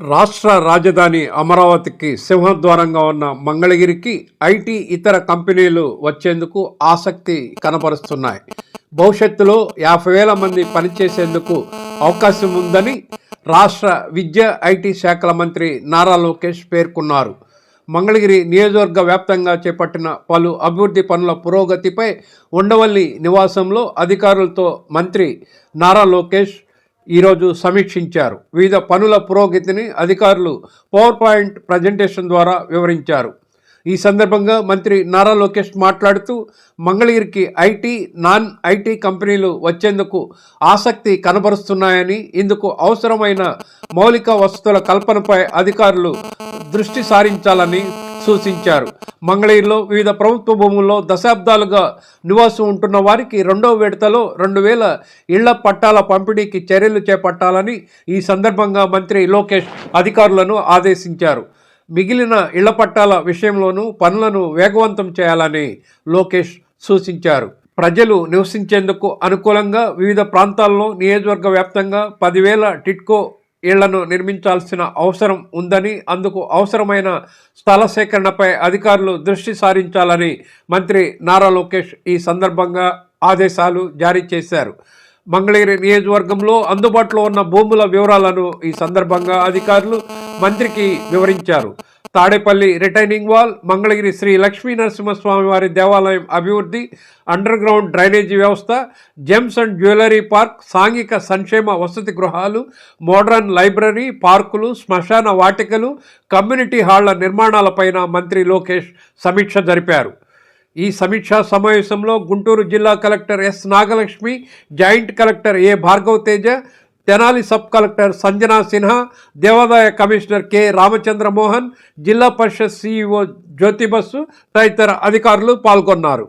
రాష్ట్ర రాజధాని అమరావతికి సింహద్వారంగా ఉన్న మంగళగిరికి ఐటీ ఇతర కంపెనీలు వచ్చేందుకు ఆసక్తి కనపరుస్తున్నాయి. భవిష్యత్తులో యాభై వేల మంది పనిచేసేందుకు అవకాశం ఉందని రాష్ట్ర విద్య ఐటీ శాఖల మంత్రి నారా లోకేష్ పేర్కొన్నారు. మంగళగిరి నియోజకవర్గ వ్యాప్తంగా చేపట్టిన పలు అభివృద్ధి పనుల పురోగతిపై ఉండవల్లి నివాసంలో అధికారులతో మంత్రి నారా లోకేష్ ఈరోజు సమీక్షించారు. వివిధ పనుల పురోగతిని అధికారులు పవర్ పాయింట్ ప్రజెంటేషన్ ద్వారా వివరించారు. ఈ సందర్భంగా మంత్రి నారా లోకేష్ మాట్లాడుతూ మంగళగిరికి ఐటీ నాన్ ఐటీ కంపెనీలు వచ్చేందుకు ఆసక్తి కనబరుస్తున్నాయని ఇందుకు అవసరమైన మౌలిక వసతుల కల్పనపై అధికారులు దృష్టి సారించాలని సూచించారు. మంగళగిరిలో వివిధ ప్రభుత్వ భూముల్లో దశాబ్దాలుగా నివాసం ఉంటున్న వారికి రెండో విడతలో రెండు వేల ఇళ్ళ పట్టాల పంపిణీకి చర్యలు చేపట్టాలని ఈ సందర్భంగా మంత్రి లోకేష్ అధికారులను ఆదేశించారు. మిగిలిన ఇళ్ళ పట్టాల విషయంలోనూ పనులను వేగవంతం చేయాలని లోకేష్ సూచించారు. ప్రజలు నివసించేందుకు అనుకూలంగా వివిధ ప్రాంతాల్లో నియోజకవర్గ వ్యాప్తంగా పదివేల టిట్కో ఇళ్ళను నిర్మించాల్సిన అవసరం ఉందని అందుకు అవసరమైన స్థల సేకరణపై అధికారులు దృష్టి సారించాలని మంత్రి నారా లోకేష్ ఈ సందర్భంగా ఆదేశాలు జారీ చేశారు. మంగళగిరి నియోజకవర్గంలో అందుబాటులో ఉన్న భూముల వివరాలను ఈ సందర్భంగా అధికారులు మంత్రికి వివరించారు. తాడేపల్లి రిటైనింగ్ వాల్ మంగళగిరి శ్రీ లక్ష్మీ నరసింహస్వామి వారి దేవాలయం అభివృద్ధి అండర్ గ్రౌండ్ డ్రైనేజీ వ్యవస్థ జెమ్స్ అండ్ జ్యువెలరీ పార్క్ సాంఘిక సంక్షేమ వసతి గృహాలు మోడ్రన్ లైబ్రరీ పార్కులు శ్మశాన వాటికలు కమ్యూనిటీ హాళ్ళ నిర్మాణాలపైన మంత్రి లోకేష్ సమీక్ష జరిపారు. ఈ సమీక్షా సమావేశంలో గుంటూరు జిల్లా collector S Nagalakshmi joint collector A Bhargav Teja Tenali sub collector Sanjana Sinha దేవాదాయ కమిషనర్ కె. రామచంద్ర మోహన్ జిల్లా పరిషత్ సిఇఓ జ్యోతి బస్సు తదితర అధికారులు పాల్గొన్నారు.